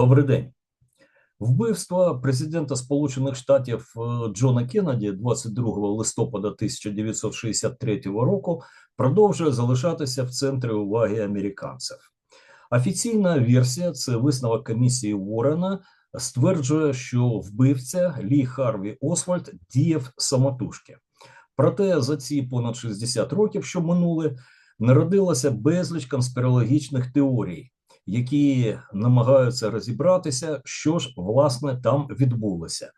Добрий день. Вбивство президента Сполучених Штатів е, Джона Кеннеді 22 листопада 1963 року продовжує залишатися в центрі уваги американців. Офіційна версія це висновок комісії Уоррена, стверджує, що вбивця Лі Харві Освальд діяв самотужки. Проте за ці понад 60 років, що минули, народилося безліч конспірологічних теорій, які намагаються розібратися, що ж власне там відбулося.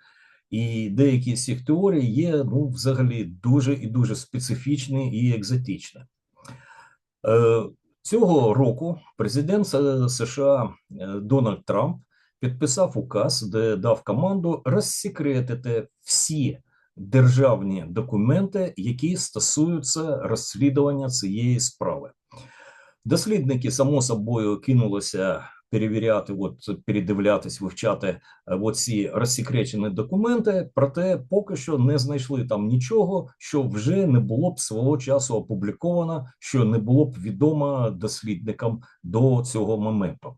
І деякі з цих теорій є ну, взагалі дуже і дуже специфічні і екзотичні. Е, Цього року президент США е, Дональд Трамп підписав указ, де дав команду розсекретити всі державні документи, які стосуються розслідування цієї справи. Дослідники, само собою, кинулися перевіряти, от передивлятись, вивчати от ці розсекречені документи, проте поки що не знайшли там нічого, що вже не було б свого часу опубліковано, що не було б відомо дослідникам до цього моменту.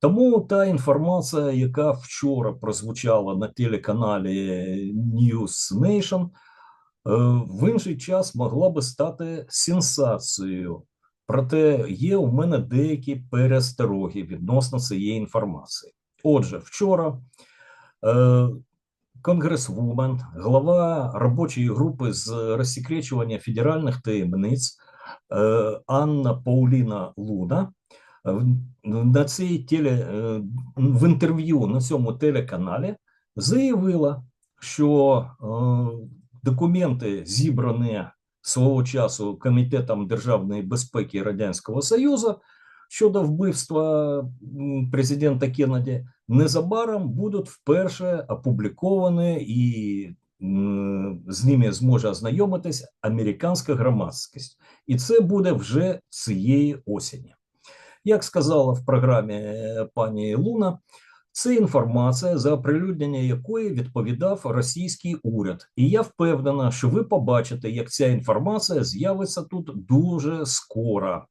Тому та інформація, яка вчора прозвучала на телеканалі News Nation, в інший час могла би стати сенсацією. Проте є у мене деякі перестороги відносно цієї інформації. Отже, вчора е, конгресвумен, глава робочої групи з розсекречування федеральних таємниць е, Анна Пауліна Луна на цій теле, е, в інтерв'ю на цьому телеканалі заявила, що е, документи зібрані свого часу комітетом державної безпеки Радянського Союзу щодо вбивства президента Кеннеді незабаром будуть вперше опубліковані і з ними зможе ознайомитись американська громадськість, і це буде вже цієї осені. Як сказала в програмі е, пані Луна, це інформація, за оприлюднення якої відповідав російський уряд, і я впевнена, що ви побачите, як ця інформація з'явиться тут дуже скоро.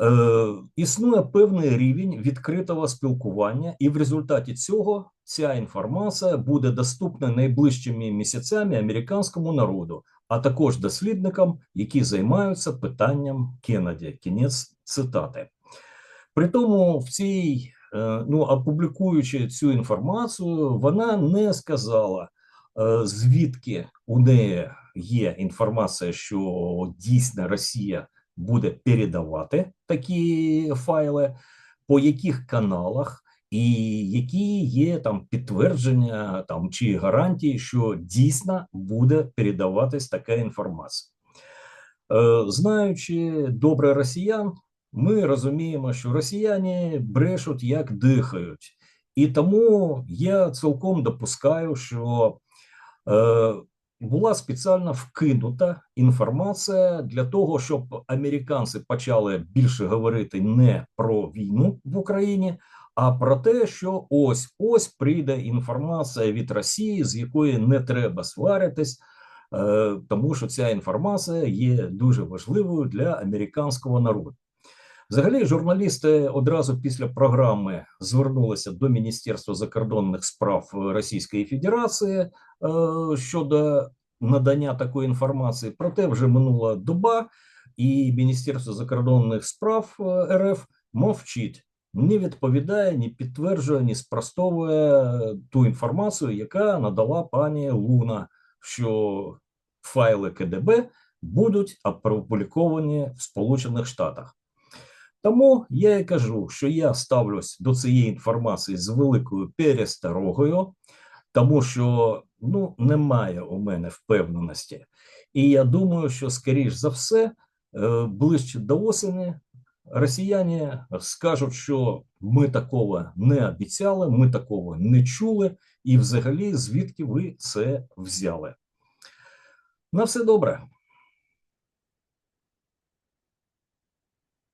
Е, Існує певний рівень відкритого спілкування, і в результаті цього ця інформація буде доступна найближчими місяцями американському народу, а також дослідникам, які займаються питанням Кеннеді. Кінець цитати. При тому в цій Е, ну опублікуючи цю інформацію, вона не сказала, е, звідки у неї є інформація, що дійсно Росія буде передавати такі файли, по яких каналах, і які є там підтвердження там чи гарантії, що дійсно буде передаватись така інформація. Е, знаючи добре росіян, ми розуміємо, що росіяни брешуть як дихають, і тому я цілком допускаю, що е, була спеціально вкинута інформація для того, щоб американці почали більше говорити не про війну в Україні, а про те, що ось ось прийде інформація від Росії, з якої не треба сваритись. Е, тому що ця інформація є дуже важливою для американського народу. Взагалі, журналісти одразу після програми звернулися до Міністерства закордонних справ Російської Федерації е, щодо надання такої інформації. Проте вже минула доба, і Міністерство закордонних справ е, РФ мовчить, не відповідає, ні підтверджує, ні спростовує ту інформацію, яка надала пані Луна, що файли КДБ будуть опубліковані в Сполучених Штатах. Тому я і кажу, що я ставлюсь до цієї інформації з великою пересторогою, тому що ну, немає у мене впевненості. І я думаю, що, скоріш за все, е, ближче до осені росіяни скажуть, що ми такого не обіцяли, ми такого не чули, і взагалі звідки ви це взяли. На все добре.